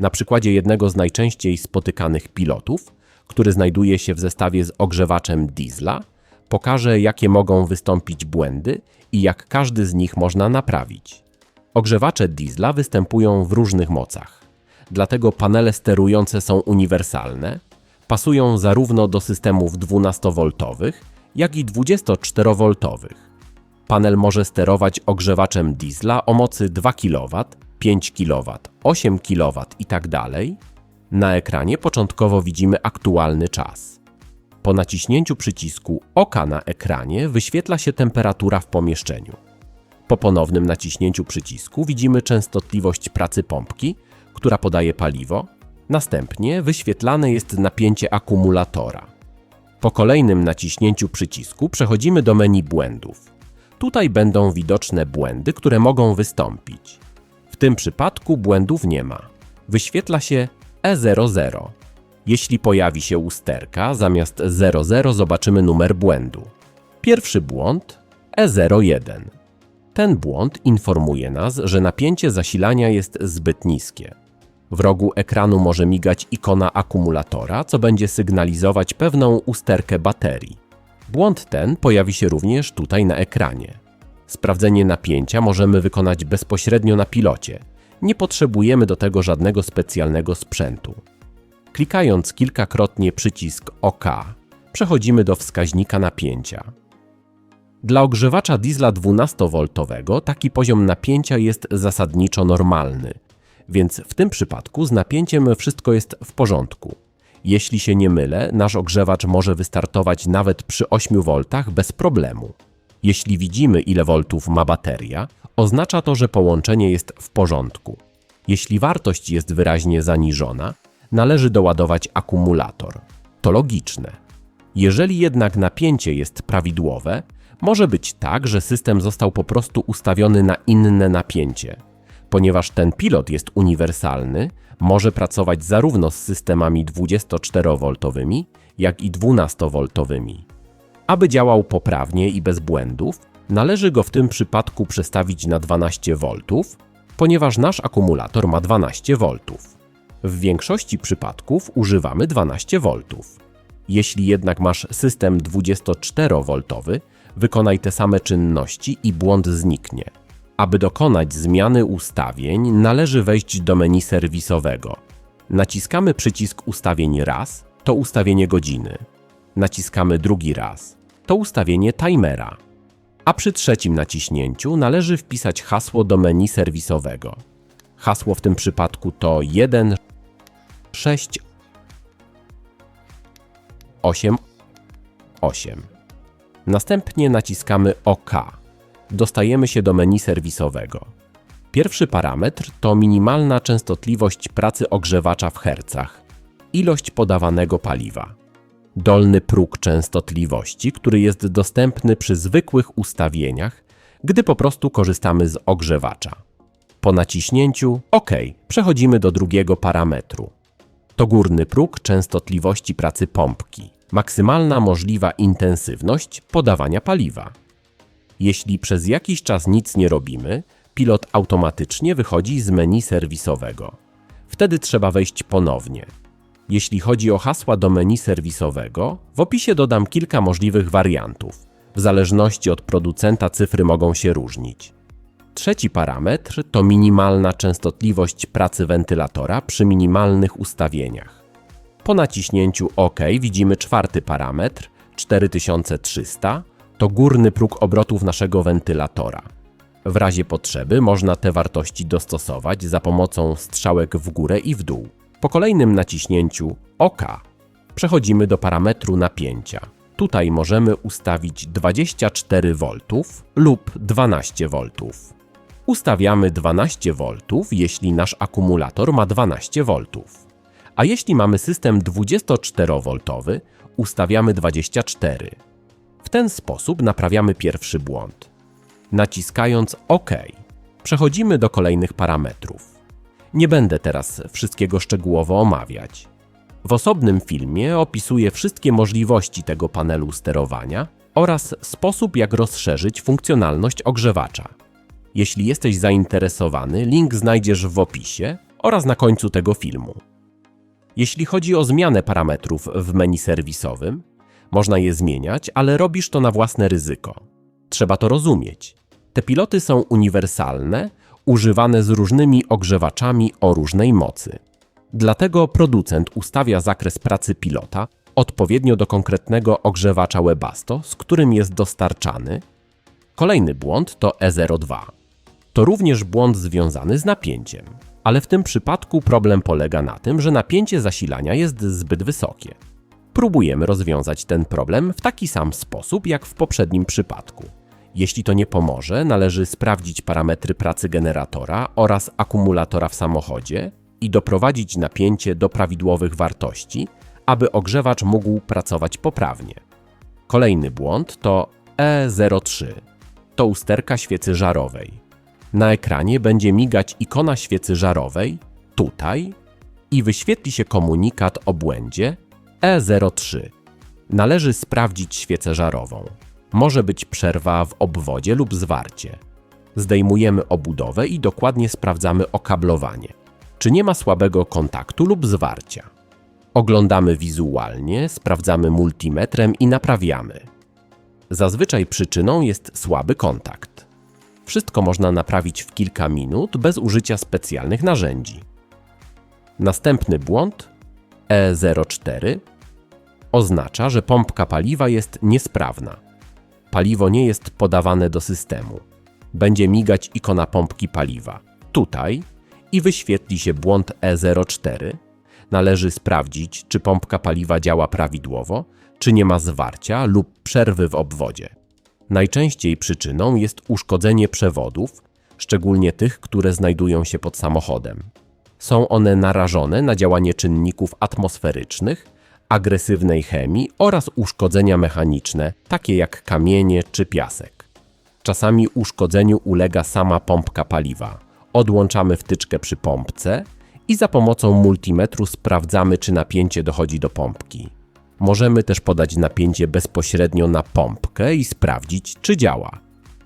Na przykładzie jednego z najczęściej spotykanych pilotów, który znajduje się w zestawie z ogrzewaczem diesla, pokażę, jakie mogą wystąpić błędy i jak każdy z nich można naprawić. Ogrzewacze diesla występują w różnych mocach, dlatego panele sterujące są uniwersalne, pasują zarówno do systemów 12V, jak i 24V. Panel może sterować ogrzewaczem diesla o mocy 2 kW, 5 kW, 8 kW itd. tak Na ekranie początkowo widzimy aktualny czas. Po naciśnięciu przycisku oka na ekranie wyświetla się temperatura w pomieszczeniu. Po ponownym naciśnięciu przycisku widzimy częstotliwość pracy pompki, która podaje paliwo. Następnie wyświetlane jest napięcie akumulatora. Po kolejnym naciśnięciu przycisku przechodzimy do menu błędów. Tutaj będą widoczne błędy, które mogą wystąpić. Tym przypadku błędów nie ma. Wyświetla się E00. Jeśli pojawi się usterka, zamiast 00 zobaczymy numer błędu. Pierwszy błąd E01. Ten błąd informuje nas, że napięcie zasilania jest zbyt niskie. W rogu ekranu może migać ikona akumulatora, co będzie sygnalizować pewną usterkę baterii. Błąd ten pojawi się również tutaj na ekranie. Sprawdzenie napięcia możemy wykonać bezpośrednio na pilocie. Nie potrzebujemy do tego żadnego specjalnego sprzętu. Klikając kilkakrotnie przycisk OK, przechodzimy do wskaźnika napięcia. Dla ogrzewacza diesla 12V taki poziom napięcia jest zasadniczo normalny, więc w tym przypadku z napięciem wszystko jest w porządku. Jeśli się nie mylę, nasz ogrzewacz może wystartować nawet przy 8V bez problemu. Jeśli widzimy, ile voltów ma bateria, oznacza to, że połączenie jest w porządku. Jeśli wartość jest wyraźnie zaniżona, należy doładować akumulator. To logiczne. Jeżeli jednak napięcie jest prawidłowe, może być tak, że system został po prostu ustawiony na inne napięcie. Ponieważ ten pilot jest uniwersalny, może pracować zarówno z systemami 24V, jak i 12V. Aby działał poprawnie i bez błędów, należy go w tym przypadku przestawić na 12V, ponieważ nasz akumulator ma 12V. W większości przypadków używamy 12V. Jeśli jednak masz system 24V, wykonaj te same czynności i błąd zniknie. Aby dokonać zmiany ustawień, należy wejść do menu serwisowego. Naciskamy przycisk ustawień raz, to ustawienie godziny. Naciskamy drugi raz, to ustawienie timera. A przy trzecim naciśnięciu należy wpisać hasło do menu serwisowego. Hasło w tym przypadku to 1 6 8 8. Następnie naciskamy OK. Dostajemy się do menu serwisowego. Pierwszy parametr to minimalna częstotliwość pracy ogrzewacza w hercach, ilość podawanego paliwa. Dolny próg częstotliwości, który jest dostępny przy zwykłych ustawieniach, gdy po prostu korzystamy z ogrzewacza. Po naciśnięciu OK przechodzimy do drugiego parametru. To górny próg częstotliwości pracy pompki, maksymalna możliwa intensywność podawania paliwa. Jeśli przez jakiś czas nic nie robimy, pilot automatycznie wychodzi z menu serwisowego. Wtedy trzeba wejść ponownie. Jeśli chodzi o hasła do menu serwisowego, w opisie dodam kilka możliwych wariantów. W zależności od producenta cyfry mogą się różnić. Trzeci parametr to minimalna częstotliwość pracy wentylatora przy minimalnych ustawieniach. Po naciśnięciu OK widzimy czwarty parametr 4300 to górny próg obrotów naszego wentylatora. W razie potrzeby można te wartości dostosować za pomocą strzałek w górę i w dół. Po kolejnym naciśnięciu OK przechodzimy do parametru napięcia. Tutaj możemy ustawić 24 V lub 12 V. Ustawiamy 12 V, jeśli nasz akumulator ma 12 V. A jeśli mamy system 24V, ustawiamy 24. W ten sposób naprawiamy pierwszy błąd. Naciskając OK, przechodzimy do kolejnych parametrów. Nie będę teraz wszystkiego szczegółowo omawiać. W osobnym filmie opisuję wszystkie możliwości tego panelu sterowania oraz sposób, jak rozszerzyć funkcjonalność ogrzewacza. Jeśli jesteś zainteresowany, link znajdziesz w opisie oraz na końcu tego filmu. Jeśli chodzi o zmianę parametrów w menu serwisowym, można je zmieniać, ale robisz to na własne ryzyko. Trzeba to rozumieć. Te piloty są uniwersalne, używane z różnymi ogrzewaczami o różnej mocy. Dlatego producent ustawia zakres pracy pilota odpowiednio do konkretnego ogrzewacza Webasto, z którym jest dostarczany. Kolejny błąd to E02. To również błąd związany z napięciem, ale w tym przypadku problem polega na tym, że napięcie zasilania jest zbyt wysokie. Próbujemy rozwiązać ten problem w taki sam sposób jak w poprzednim przypadku. Jeśli to nie pomoże, należy sprawdzić parametry pracy generatora oraz akumulatora w samochodzie i doprowadzić napięcie do prawidłowych wartości, aby ogrzewacz mógł pracować poprawnie. Kolejny błąd to E03. To usterka świecy żarowej. Na ekranie będzie migać ikona świecy żarowej, tutaj, i wyświetli się komunikat o błędzie E03. Należy sprawdzić świecę żarową. Może być przerwa w obwodzie lub zwarcie. Zdejmujemy obudowę i dokładnie sprawdzamy okablowanie. Czy nie ma słabego kontaktu lub zwarcia? Oglądamy wizualnie, sprawdzamy multimetrem i naprawiamy. Zazwyczaj przyczyną jest słaby kontakt. Wszystko można naprawić w kilka minut bez użycia specjalnych narzędzi. Następny błąd E04 oznacza, że pompka paliwa jest niesprawna. Paliwo nie jest podawane do systemu. Będzie migać ikona pompki paliwa tutaj i wyświetli się błąd E04. Należy sprawdzić, czy pompka paliwa działa prawidłowo, czy nie ma zwarcia lub przerwy w obwodzie. Najczęściej przyczyną jest uszkodzenie przewodów, szczególnie tych, które znajdują się pod samochodem. Są one narażone na działanie czynników atmosferycznych, agresywnej chemii oraz uszkodzenia mechaniczne, takie jak kamienie czy piasek. Czasami uszkodzeniu ulega sama pompka paliwa. Odłączamy wtyczkę przy pompce i za pomocą multimetru sprawdzamy, czy napięcie dochodzi do pompki. Możemy też podać napięcie bezpośrednio na pompkę i sprawdzić, czy działa.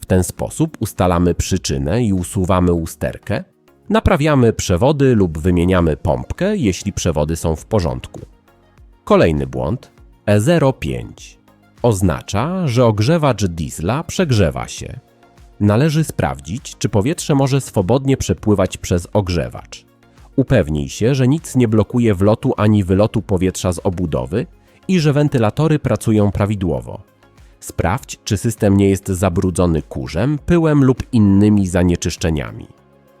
W ten sposób ustalamy przyczynę i usuwamy usterkę, naprawiamy przewody lub wymieniamy pompkę, jeśli przewody są w porządku. Kolejny błąd E05 oznacza, że ogrzewacz diesla przegrzewa się. Należy sprawdzić, czy powietrze może swobodnie przepływać przez ogrzewacz. Upewnij się, że nic nie blokuje wlotu ani wylotu powietrza z obudowy i że wentylatory pracują prawidłowo. Sprawdź, czy system nie jest zabrudzony kurzem, pyłem lub innymi zanieczyszczeniami.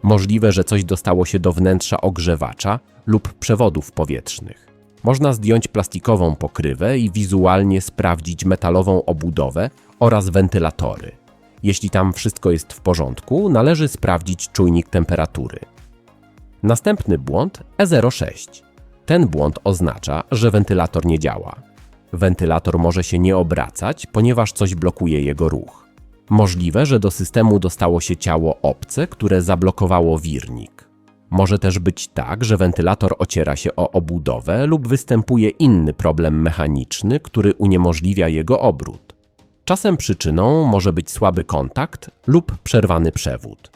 Możliwe, że coś dostało się do wnętrza ogrzewacza lub przewodów powietrznych. Można zdjąć plastikową pokrywę i wizualnie sprawdzić metalową obudowę oraz wentylatory. Jeśli tam wszystko jest w porządku, należy sprawdzić czujnik temperatury. Następny błąd E06. Ten błąd oznacza, że wentylator nie działa. Wentylator może się nie obracać, ponieważ coś blokuje jego ruch. Możliwe, że do systemu dostało się ciało obce, które zablokowało wirnik. Może też być tak, że wentylator ociera się o obudowę lub występuje inny problem mechaniczny, który uniemożliwia jego obrót. Czasem przyczyną może być słaby kontakt lub przerwany przewód.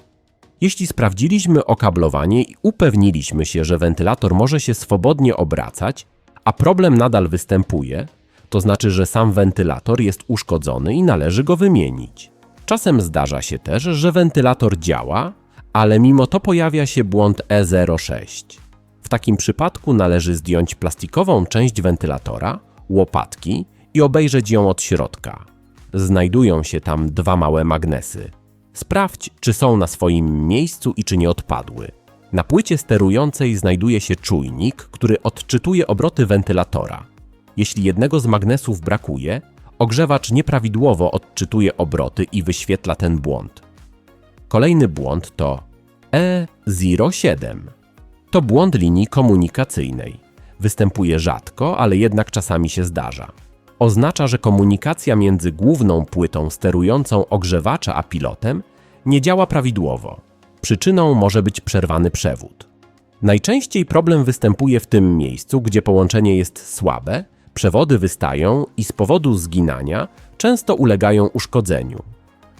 Jeśli sprawdziliśmy okablowanie i upewniliśmy się, że wentylator może się swobodnie obracać, a problem nadal występuje, to znaczy, że sam wentylator jest uszkodzony i należy go wymienić. Czasem zdarza się też, że wentylator działa, ale mimo to pojawia się błąd E06. W takim przypadku należy zdjąć plastikową część wentylatora, łopatki i obejrzeć ją od środka. Znajdują się tam dwa małe magnesy. Sprawdź, czy są na swoim miejscu i czy nie odpadły. Na płycie sterującej znajduje się czujnik, który odczytuje obroty wentylatora. Jeśli jednego z magnesów brakuje, ogrzewacz nieprawidłowo odczytuje obroty i wyświetla ten błąd. Kolejny błąd to E07. To błąd linii komunikacyjnej. Występuje rzadko, ale jednak czasami się zdarza. Oznacza, że komunikacja między główną płytą sterującą ogrzewacza a pilotem nie działa prawidłowo. Przyczyną może być przerwany przewód. Najczęściej problem występuje w tym miejscu, gdzie połączenie jest słabe, przewody wystają i z powodu zginania często ulegają uszkodzeniu.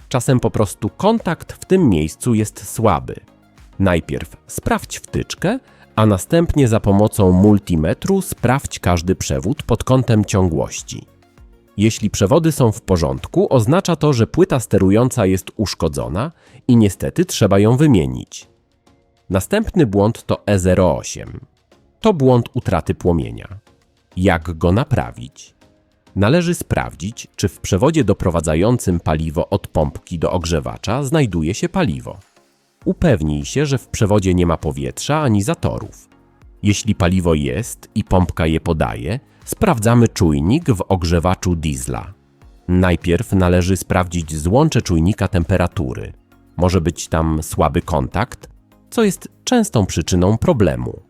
Czasem po prostu kontakt w tym miejscu jest słaby. Najpierw sprawdź wtyczkę, a następnie za pomocą multimetru sprawdź każdy przewód pod kątem ciągłości. Jeśli przewody są w porządku, oznacza to, że płyta sterująca jest uszkodzona i niestety trzeba ją wymienić. Następny błąd to E08. To błąd utraty płomienia. Jak go naprawić? Należy sprawdzić, czy w przewodzie doprowadzającym paliwo od pompki do ogrzewacza znajduje się paliwo. Upewnij się, że w przewodzie nie ma powietrza ani zatorów. Jeśli paliwo jest i pompka je podaje, sprawdzamy czujnik w ogrzewaczu diesla. Najpierw należy sprawdzić złącze czujnika temperatury. Może być tam słaby kontakt, co jest częstą przyczyną problemu.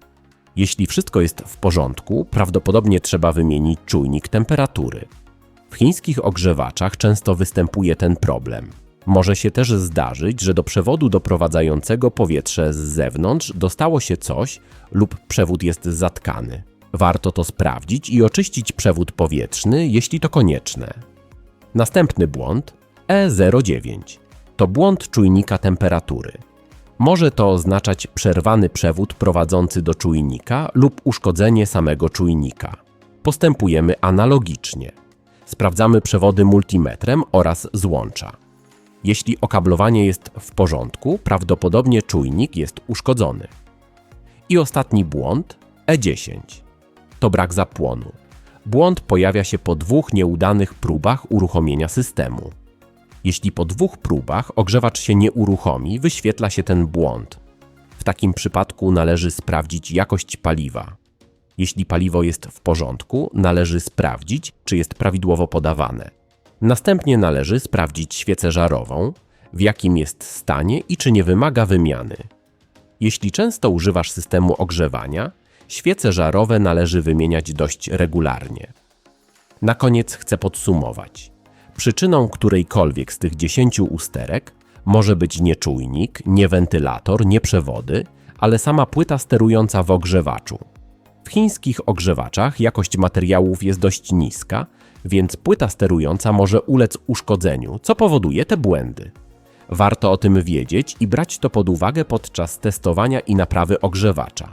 Jeśli wszystko jest w porządku, prawdopodobnie trzeba wymienić czujnik temperatury. W chińskich ogrzewaczach często występuje ten problem. Może się też zdarzyć, że do przewodu doprowadzającego powietrze z zewnątrz dostało się coś lub przewód jest zatkany. Warto to sprawdzić i oczyścić przewód powietrzny, jeśli to konieczne. Następny błąd E09 to błąd czujnika temperatury. Może to oznaczać przerwany przewód prowadzący do czujnika lub uszkodzenie samego czujnika. Postępujemy analogicznie. Sprawdzamy przewody multimetrem oraz złącza. Jeśli okablowanie jest w porządku, prawdopodobnie czujnik jest uszkodzony. I ostatni błąd E10 to brak zapłonu. Błąd pojawia się po dwóch nieudanych próbach uruchomienia systemu. Jeśli po dwóch próbach ogrzewacz się nie uruchomi, wyświetla się ten błąd. W takim przypadku należy sprawdzić jakość paliwa. Jeśli paliwo jest w porządku, należy sprawdzić, czy jest prawidłowo podawane. Następnie należy sprawdzić świecę żarową, w jakim jest stanie i czy nie wymaga wymiany. Jeśli często używasz systemu ogrzewania, świece żarowe należy wymieniać dość regularnie. Na koniec chcę podsumować. Przyczyną którejkolwiek z tych 10 usterek może być nie czujnik, nie wentylator, nie przewody, ale sama płyta sterująca w ogrzewaczu. W chińskich ogrzewaczach jakość materiałów jest dość niska, więc płyta sterująca może ulec uszkodzeniu, co powoduje te błędy. Warto o tym wiedzieć i brać to pod uwagę podczas testowania i naprawy ogrzewacza.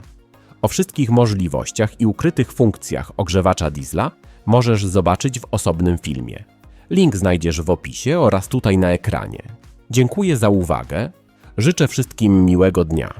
O wszystkich możliwościach i ukrytych funkcjach ogrzewacza diesla możesz zobaczyć w osobnym filmie. Link znajdziesz w opisie oraz tutaj na ekranie. Dziękuję za uwagę. Życzę wszystkim miłego dnia.